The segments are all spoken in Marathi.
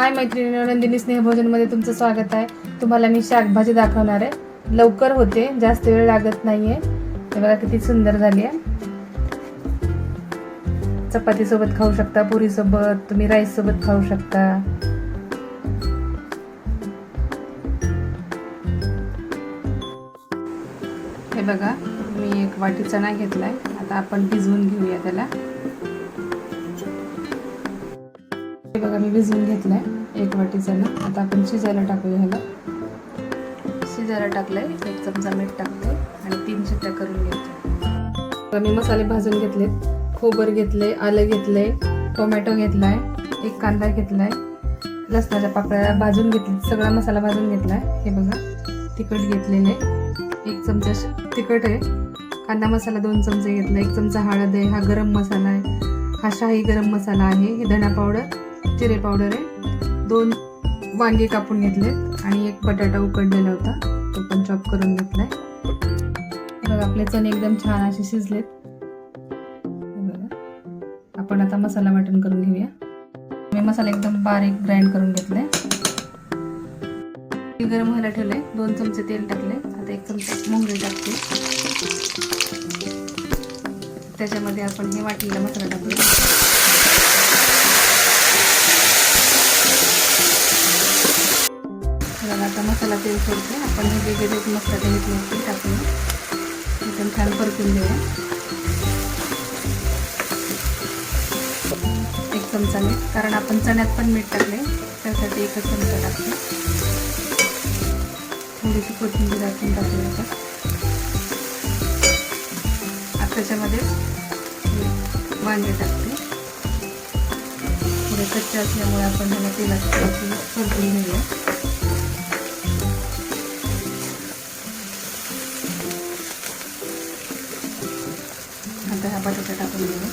हाय मैत्रिणी नंदिनी स्नेहभोजनमध्ये तुमचं स्वागत आहे. तुम्हाला मी शाकभाजी दाखवणार आहे. लवकर होते जास्त वेळ लागत नाहीये. हे बघा किती सुंदर झाली आहे. चपातीसोबत खाऊ शकता पुरीसोबत तुम्ही राईससोबत खाऊ शकता. हे बघा मी एक वाटी चणा आहे आता आपण भिजवून घेऊया त्याला. बघा मी भिजवून घेतलाय. एक वाटी चणा. आता आपण शिजायला टाकूया ह्याला. शिजायला टाकलंय. एक चमचा मीठ टाकते आणि तीन शिट्ट्या करून घ्यायच्या. मी मसाले भाजून घेतलेत. खोबर घेतले आलं घेतले टोमॅटो घेतलाय एक कांदा घेतलाय लसणाच्या पाकळ्या भाजून घेतली सगळा मसाला भाजून घेतलाय. हे बघा तिखट घेतलेले. एक चमचा तिखट आहे. कांदा मसाला दोन चमचे घेतला. एक चमचा हळद आहे. हा गरम मसाला आहे. हा शाही गरम मसाला आहे. हे धना पावडर जिरे पावडर आहे. दोन वांगे कापून घेतलेत आणि एक बटाटा उकडलेला होता. तो पण चॉप करून घेतलाय. बघा आपले चणे एकदम छान असे शिजलेत. बघा आपण आता मसाला वाटण करून घेऊया. मी मसाला एकदम बारीक ग्राइंड करून घेतलाय. तेल गरम व्हायला ठेवले दोन चमचे तेल टाकले आता एक चमचा मोहरी टाकते. त्याच्यामध्ये आपण हे वाटलेला मसाला टाकूया तेल सोडते. आपण हे वेगवेगळे मसाले घेतले होते टाकून एकदम छान परतून देऊया एक चमचा मीठ कारण आपण चण्यात पण मीठ टाकले त्यासाठी एकच चमचा टाकते. थोडीशी कोथिंबीर आपण टाकून आता. आता त्याच्यामध्ये वांगे टाकते. थोडे कच्चे असल्यामुळे आपण ह्याला तेलात परतून घेऊया. त्यानंतर हा बटाटा टाकून घेऊया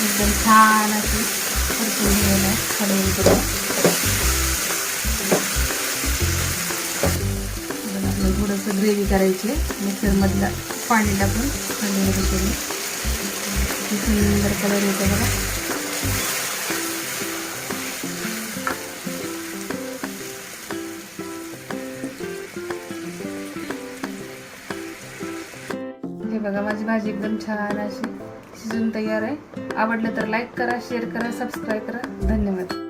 एकदम छान अशी परतून घ्यायला आहे हलवून करून थोडंसं ग्रेव्ही करायची मिक्सरमधलं पाणी टाकून हलवून करून किती कलर येतो बघा हे बघा माझी भाजी एकदम छान अशी शिजून तयार आहे. आवडलं तर लाईक करा शेअर करा सबस्क्राईब करा. धन्यवाद.